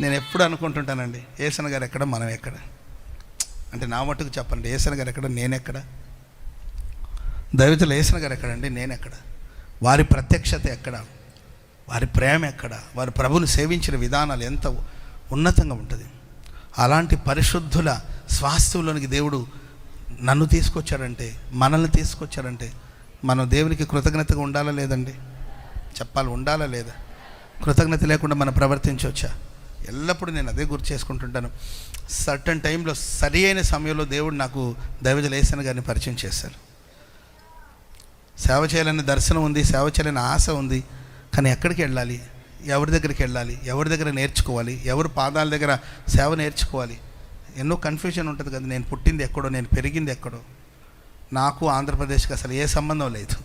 నేను ఎప్పుడు అనుకుంటుంటానండి ఏసన గారు ఎక్కడ? మనం ఎక్కడ? అంటే నా మట్టుకు చెప్పండి ఏసన గారు ఎక్కడ? నేను ఎక్కడ? దైవతులు ఏసన గారు ఎక్కడండి? నేను ఎక్కడ? వారి ప్రత్యక్షత ఎక్కడ? వారి ప్రేమ ఎక్కడ? వారి ప్రభుని సేవించిన విధానాలు ఎంత ఉన్నతంగా ఉంటుంది? అలాంటి పరిశుద్ధుల స్వాస్థ్యంలోనికి దేవుడు నన్ను తీసుకొచ్చాడంటే మనల్ని తీసుకొచ్చాడంటే మనం దేవునికి కృతజ్ఞతగా ఉండాలా లేదండి? చెప్పాలి ఉండాలా లేదా? కృతజ్ఞత లేకుండా మనం ప్రవర్తించవచ్చా? ఎల్లప్పుడూ నేను అదే గుర్తు చేసుకుంటుంటాను. సర్టన్ టైంలో సరి అయిన సమయంలో దేవుడు నాకు దైవజల ఏసన గారిని పరిచయం చేశారు. సేవ చేయాలని దర్శనం ఉంది సేవ చేయాలని ఆశ ఉంది కానీ ఎక్కడికి వెళ్ళాలి? ఎవరి దగ్గరికి వెళ్ళాలి? ఎవరి దగ్గర నేర్చుకోవాలి? ఎవరు పాదాల దగ్గర సేవ నేర్చుకోవాలి? ఎన్నో కన్ఫ్యూజన్ ఉంటుంది కదా నేను పుట్టింది ఎక్కడో నేను పెరిగింది ఎక్కడో. నాకు ఆంధ్రప్రదేశ్కి అసలు ఏ సంబంధం లేదు.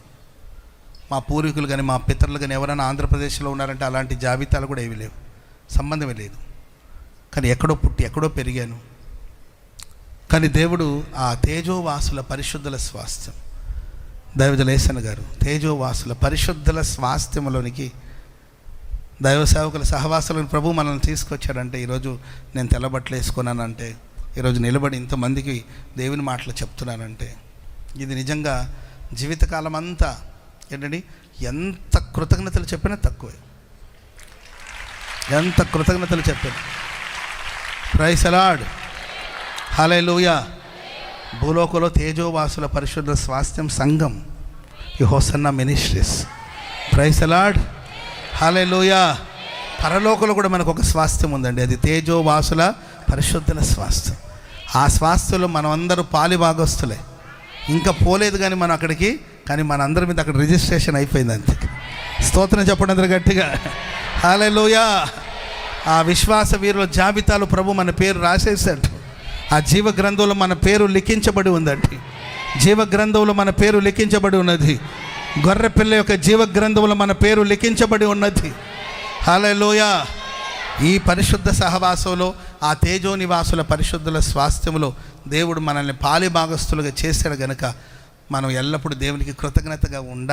మా పూర్వీకులు కానీ మా పితరులు కానీ ఎవరైనా ఆంధ్రప్రదేశ్లో ఉన్నారంటే అలాంటి జాబితాలు కూడా ఏవి లేవు. సంబంధమే లేదు. కానీ ఎక్కడో పుట్టి ఎక్కడో పెరిగాను. కానీ దేవుడు ఆ తేజోవాసుల పరిశుద్ధుల స్వాస్థ్యం. దైవజలేసన్ గారు తేజోవాసుల పరిశుద్ధుల స్వాస్థ్యంలోనికి దైవ సేవకుల సహవాసులను ప్రభు మనల్ని తీసుకొచ్చాడంటే ఈరోజు నేను తెల్లబట్టలు వేసుకున్నానంటే ఈరోజు నిలబడి ఇంతమందికి దేవుని మాటలు చెప్తున్నానంటే ఇది నిజంగా జీవితకాలం అంతా ఏంటండి? ఎంత కృతజ్ఞతలు చెప్పినా తక్కువే. ఎంత కృతజ్ఞతలు చెప్పాను ప్రైస్ అలాడ్ హలే భూలోకంలో తేజోవాసుల పరిశుద్ధ స్వాస్థ్యం సంఘం ఈ హోసన్న మినిస్ట్రీస్ ప్రైస్ అలాడ్ హలే పరలోకంలో కూడా మనకు ఒక స్వాస్థ్యం ఉందండి. అది తేజోవాసుల పరిశుద్ధుల స్వాస్థ్యం. ఆ స్వాస్థ్యంలో మనం అందరూ పాలి భాగస్తులే ఇంకా పోలేదు కానీ మనం అక్కడికి కానీ మన అందరి మీద అక్కడ రిజిస్ట్రేషన్ అయిపోయింది అంతే. స్తోత్రం చెప్పడం గట్టిగా. హలే ఆ విశ్వాస వీరుల జాబితాలో ప్రభు మన పేరు రాసేసాడు ఆ జీవ గ్రంథంలో మన పేరు లిఖించబడి ఉందండి. జీవ గ్రంథంలో మన పేరు లిఖించబడి ఉన్నది. గొర్రె పిల్ల యొక్క జీవ గ్రంథంలో మన పేరు లిఖించబడి ఉన్నది. హలోయ ఈ పరిశుద్ధ సహవాసంలో ఆ తేజో నివాసుల పరిశుద్ధుల స్వాస్థ్యములో దేవుడు మనల్ని పాలి భాగస్థులుగా చేశాడు గనుక మనం ఎల్లప్పుడూ దేవునికి కృతజ్ఞతగా ఉండాలి.